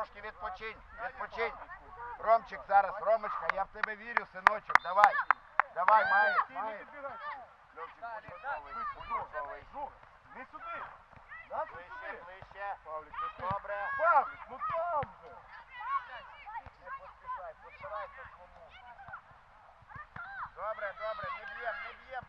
трошки відпочинь, відпочинь. Ромчик зараз, Ромочка, я в тебе вірю, синочок, давай. Давай, має. має. Льовчик, будь готовий, не сюди. Ближче, ближче. Павлік, ну. Добре. Павлик, ну там же. Добре, добре, не б'єм, не б'єм,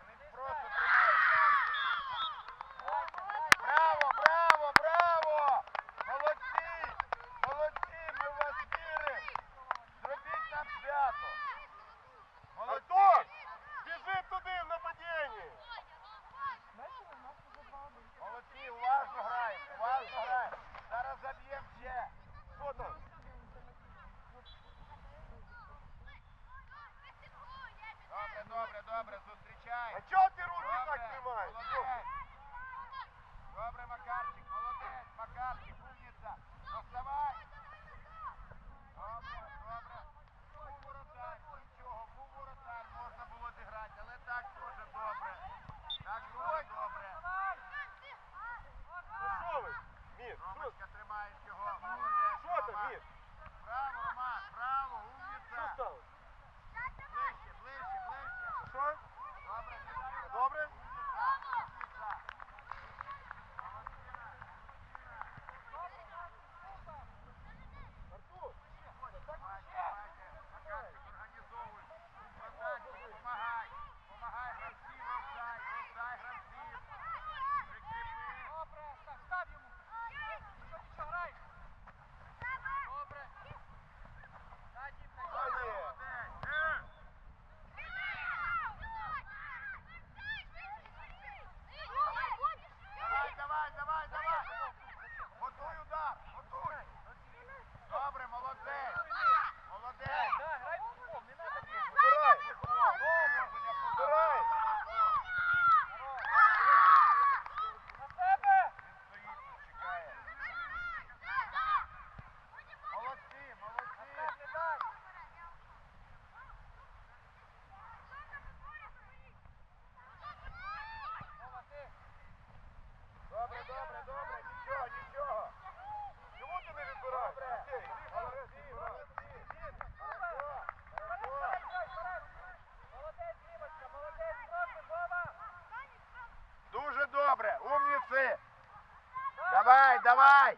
Давай!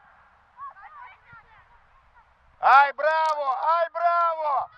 Ай, браво! Ай, браво!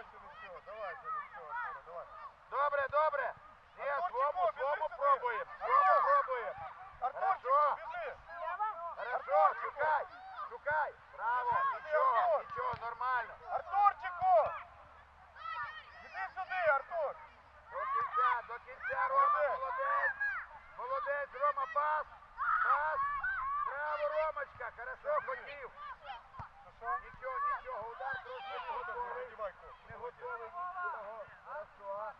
Ще нічого, давай нічого, Артура, давай. Добре, добре. Ні, свому, свому пробуємо. Свому пробуємо. Хорошо. Хорошо, шукай, шукай. Браво, нічого, нічого, нормально. Артурчику! Іди сюди, Артур! До кінця, до кінця, Рома, Молодець. молодець. Рома, пас. Пас. Браво, Ромочка, хорошо хотів. Нічого, нічого, удар трошки не готовий. Не готовий, нічого. Хорошо.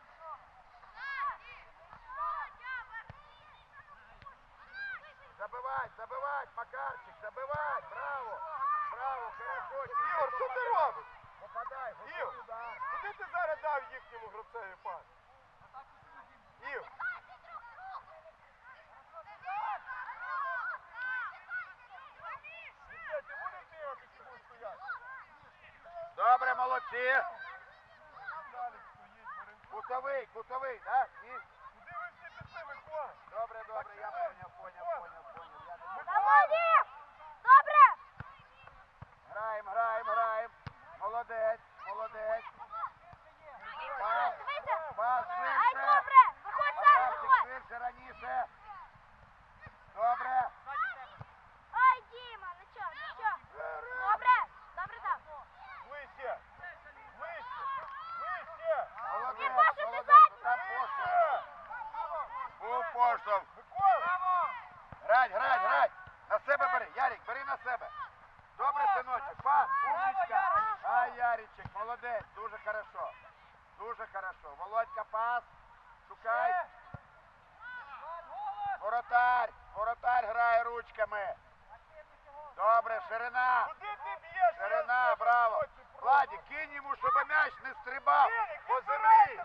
Забивать, забивать, Макарчик, забивать, браво. Браво, хорошо. Ігор, що ти робиш? Попадай, Ігор, куди ти зараз дав їхньому гравцеві пас? Ігор, Боренко. Кутовий, кутовий, так? Ні? Куди ви всі пішли, Микола? Добре, добре, я поняв, поняв, поняв, поняв. Добре! Граємо, граємо. Молодець, молодець. Пас, Дивися! пас, Ай, швидше. добре! Виходь сам, Макарчик, виходь! швидше, раніше. Добре. Ай, Діма, нічого, нічого. Добре, добре там. Ближче! Ближче! Ближче! Молодець, Ні, Паша, ти молодець. задній. Там поштовх. Був поштовх. Микола! Грать, грать, грать. На себе бери. Ярик, бери на себе. Добре, синочок. Пас, умничка. Ай, Яричек, молодець. Дуже хорошо. Дуже хорошо. Володька, пас. Шукай. Воротарь. Воротарь грає ручками. Добре, ширина. Ширина, браво. Владі, кинь йому, щоб м'яч не стрибав по землі.